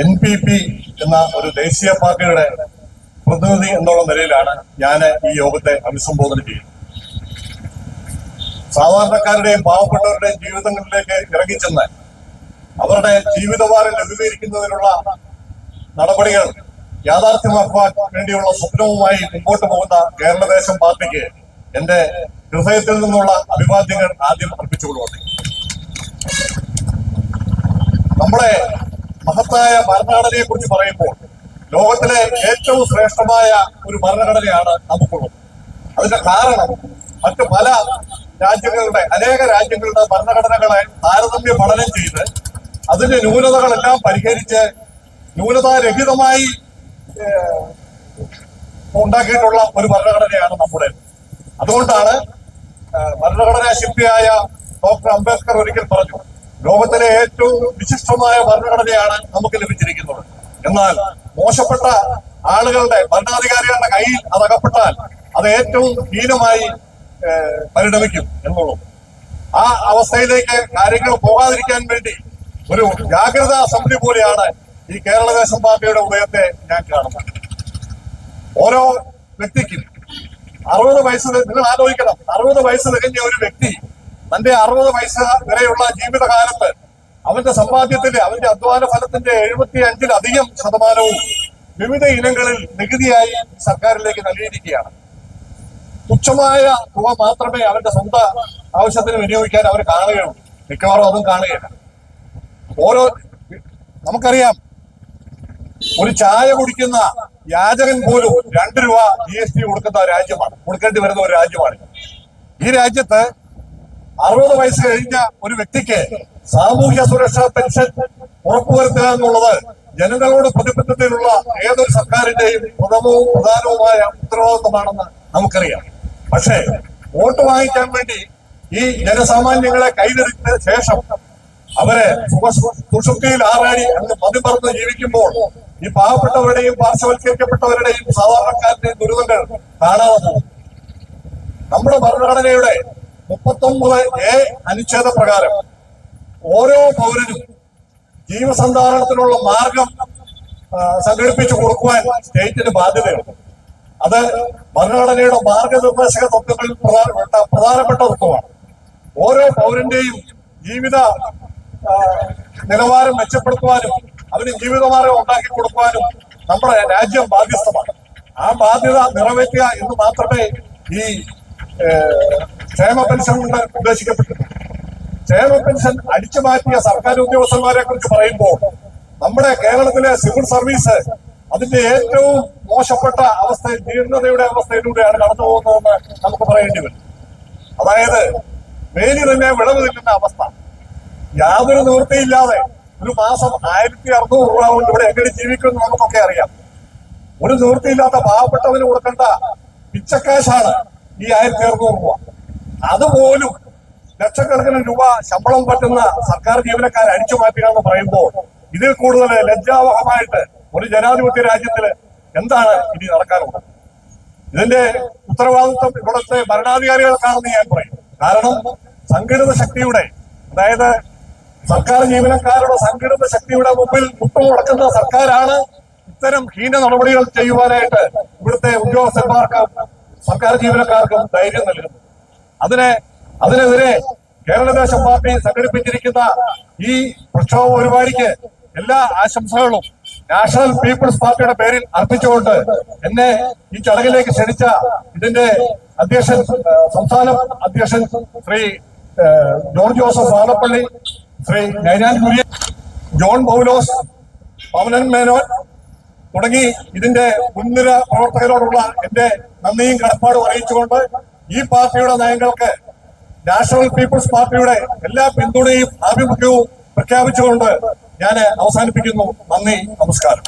N P P എന്ന ഒരു ദേശീയ പാർട്ടിയുടെ പ്രതിനിധി എന്നുള്ള നിലയിലാണ് ഞാൻ ഈ യോഗത്തെ അഭിസംബോധന ചെയ്യുന്നത്. സാധാരണക്കാരുടെയും പാവപ്പെട്ടവരുടെയും ജീവിതങ്ങളിലേക്ക് ഇറങ്ങിച്ചെന്ന് അവരുടെ ജീവിതഭാരം ലഘൂകരിക്കുന്നതിനുള്ള നടപടികൾ യാഥാർത്ഥ്യമാക്കുവാൻ വേണ്ടിയുള്ള സ്വപ്നവുമായി മുമ്പോട്ട് പോകുന്ന കേരളദേശം പാർട്ടിക്ക് എന്റെ ഹൃദയത്തിൽ നിന്നുള്ള അഭിവാദ്യങ്ങൾ ആദ്യം അർപ്പിച്ചുകൊള്ളുന്നു നമ്മുടെ മഹത്തായ ഭരണഘടനയെ കുറിച്ച് പറയുമ്പോൾ ലോകത്തിലെ ഏറ്റവും ശ്രേഷ്ഠമായ ഒരു ഭരണഘടനയാണ് നമുക്കുള്ളത്. അതിന്റെ കാരണം മറ്റു പല രാജ്യങ്ങളുടെ അനേക രാജ്യങ്ങളുടെ ഭരണഘടനകളെ താരതമ്യ പഠനം ചെയ്ത് അതിന്റെ ന്യൂനതകളെല്ലാം പരിഹരിച്ച് ന്യൂനതാരഹിതമായി ഉണ്ടാക്കിയിട്ടുള്ള ഒരു ഭരണഘടനയാണ് നമ്മുടെ. അതുകൊണ്ടാണ് ഭരണഘടനാ ശില്പിയായ ഡോക്ടർ അംബേദ്കർ ഒരിക്കൽ പറഞ്ഞു ലോകത്തിലെ ഏറ്റവും വിശിഷ്ടമായ ഭരണഘടനയാണ് നമുക്ക് ലഭിച്ചിരിക്കുന്നത്. എന്നാൽ മോശപ്പെട്ട ആളുകളുടെ ഭരണാധികാരികളുടെ കയ്യിൽ അത് അകപ്പെട്ടാൽ അത് ഏറ്റവും ഹീനമായി പരിണമിക്കും എന്നുള്ളത് ആ അവസ്ഥയിലേക്ക് കാര്യങ്ങൾ പോകാതിരിക്കാൻ വേണ്ടി ഒരു ജാഗ്രതാ അസംബ്ലി പോലെയാണ് ഈ കേരളദേശം പാർട്ടിയുടെ ഉദയത്തെ ഞാൻ കാണുന്നത്. ഓരോ വ്യക്തിക്കും അറുപത് വയസ്സ് നിങ്ങൾ ആലോചിക്കണം. അറുപത് വയസ്സ് തികഞ്ഞ ഒരു വ്യക്തി തന്റെ അറുപത് വയസ്സ് വരെയുള്ള ജീവിതകാലത്ത് അവന്റെ സമ്പാദ്യത്തിന്റെ അവന്റെ അധ്വാന ഫലത്തിന്റെ എഴുപത്തി അഞ്ചിലധികം ശതമാനവും വിവിധ ഇനങ്ങളിൽ നികുതിയായി സർക്കാരിലേക്ക് നൽകിയിരിക്കുകയാണ്. തുച്ഛമായ തുക മാത്രമേ അവന്റെ സ്വന്തം ആവശ്യത്തിന് വിനിയോഗിക്കാൻ അവർ കാണുകയുള്ളൂ. മിക്കവാറും അതും കാണുകയില്ല. ഓരോ നമുക്കറിയാം ഒരു ചായ കുടിക്കുന്ന യാചകൻ പോലും രണ്ട് രൂപ ജി എസ് ടി കൊടുക്കുന്ന രാജ്യമാണ്. കൊടുക്കേണ്ടി വരുന്ന ഒരു രാജ്യമാണ്. ഈ രാജ്യത്ത് അറുപത് വയസ്സ് കഴിഞ്ഞ ഒരു വ്യക്തിക്ക് സാമൂഹ്യ സുരക്ഷാ പെൻഷൻ ഉറപ്പുവരുത്തുക എന്നുള്ളത് ജനങ്ങളോട് പ്രതിബദ്ധതയിലുള്ള ഏതൊരു സർക്കാരിന്റെയും പ്രഥമവും പ്രധാനവുമായ ഉത്തരവാദിത്വമാണെന്ന് നമുക്കറിയാം. പക്ഷേ വോട്ട് വാങ്ങിക്കാൻ വേണ്ടി ഈ ജനസാമാന്യങ്ങളെ കൈതെടുത്ത ശേഷം അവരെ സുഷുപ്തിയിൽ ആറാടി അങ്ങ് മതിമറന്ന് ജീവിക്കുമ്പോൾ ഈ പാവപ്പെട്ടവരുടെയും പാർശ്വവൽക്കരിക്കപ്പെട്ടവരുടെയും സാധാരണക്കാരുടെയും ദുരിതങ്ങൾ കാണാതെ നമ്മുടെ ഭരണഘടനയുടെ മുപ്പത്തൊമ്പത് എ അനുച്ഛേദ പ്രകാരം ഓരോ പൗരനും ജീവസന്ധാരണത്തിനുള്ള മാർഗം സംഘടിപ്പിച്ചു കൊടുക്കുവാൻ സ്റ്റേറ്റിന് ബാധ്യതയുണ്ട്. അത് ഭരണഘടനയുടെ മാർഗനിർദ്ദേശക തത്വങ്ങളിൽ പ്രധാനപ്പെട്ട പ്രധാനപ്പെട്ട തത്വമാണ്. ഓരോ പൗരന്റെയും ജീവിത നിലവാരം മെച്ചപ്പെടുത്തുവാനും അവന് ജീവിതമാർഗം ഉണ്ടാക്കി കൊടുക്കുവാനും നമ്മുടെ രാജ്യം ബാധ്യസ്ഥമാണ്. ആ ബാധ്യത നിറവേറ്റുക എന്ന് മാത്രമേ ഈ ക്ഷേമ പെൻഷൻ കൊണ്ട് ഉദ്ദേശിക്കപ്പെട്ടത് ക്ഷേമ പെൻഷൻ അടിച്ചു മാറ്റിയ സർക്കാർ ഉദ്യോഗസ്ഥന്മാരെ കുറിച്ച് പറയുമ്പോൾ നമ്മുടെ കേരളത്തിലെ സിവിൽ സർവീസ് അതിന്റെ ഏറ്റവും മോശപ്പെട്ട അവസ്ഥ ജീർണതയുടെ അവസ്ഥയിലൂടെയാണ് കടന്നു പോകുന്നതെന്ന് നമുക്ക് പറയേണ്ടി വരും. അതായത് വേലി തന്നെ വിളവ് നിൽക്കുന്ന അവസ്ഥ. യാതൊരു നിവൃത്തിയില്ലാതെ ഒരു മാസം ആയിരത്തി അറുന്നൂറ് രൂപ കൊണ്ട് ഇവിടെ എങ്ങനെ ജീവിക്കുമെന്ന് നമുക്കൊക്കെ അറിയാം. ഒരു നിവൃത്തിയില്ലാത്ത പാവപ്പെട്ടവന് കൊടുക്കേണ്ട പിച്ചക്കാശാണ് ഈ ആയിരത്തി അറുന്നൂറ് രൂപ. അതുപോലും ലക്ഷക്കണക്കിന് രൂപ ശമ്പളം പറ്റുന്ന സർക്കാർ ജീവനക്കാരെ അടിച്ചു മാറ്റുക എന്ന് പറയുമ്പോൾ ഇതിൽ കൂടുതൽ ലജ്ജാവഹമായിട്ട് ഒരു ജനാധിപത്യ രാജ്യത്തിൽ എന്താണ് ഇനി നടക്കാനുള്ളത്? ഇതിന്റെ ഉത്തരവാദിത്വം ഇവിടുത്തെ ഭരണാധികാരികൾക്കാണെന്ന് ഞാൻ പറയും. കാരണം സംഘടിത ശക്തിയുടെ അതായത് സർക്കാർ ജീവനക്കാരുടെ സംഘടിത ശക്തിയുടെ മുമ്പിൽ മുട്ടുമുടക്കുന്ന സർക്കാരാണ് ഇത്തരം ഹീന നടപടികൾ ചെയ്യുവാനായിട്ട് ഇവിടുത്തെ ഉദ്യോഗസ്ഥന്മാർക്കും സർക്കാർ ജീവനക്കാർക്കും ധൈര്യം നൽകുന്നു. അതിനെ അതിനെതിരെ കേരളദേശം പാർട്ടി സംഘടിപ്പിച്ചിരിക്കുന്ന ഈ പ്രക്ഷോഭ പരിപാടിക്ക് എല്ലാ ആശംസകളും നാഷണൽ പീപ്പിൾസ് പാർട്ടിയുടെ പേരിൽ അർപ്പിച്ചുകൊണ്ട് എന്നെ ഈ ചടങ്ങിലേക്ക് ക്ഷണിച്ച ഇതിന്റെ അധ്യക്ഷൻ സംസ്ഥാന അധ്യക്ഷൻ Shri George Joseph Alappally Shri Ninan Kurian John Paulose Pavanan Menon തുടങ്ങി ഇതിന്റെ മുൻനിര പ്രവർത്തകരോടുള്ള എന്റെ നന്ദിയും കടപ്പാടും അറിയിച്ചുകൊണ്ട് ഈ പാർട്ടിയുടെ നയങ്ങൾക്ക് നാഷണൽ പീപ്പിൾസ് പാർട്ടിയുടെ എല്ലാ പിന്തുണയും ആഭിമുഖ്യവും പ്രഖ്യാപിച്ചുകൊണ്ട് ഞാൻ അവസാനിപ്പിക്കുന്നു. നന്ദി നമസ്കാരം.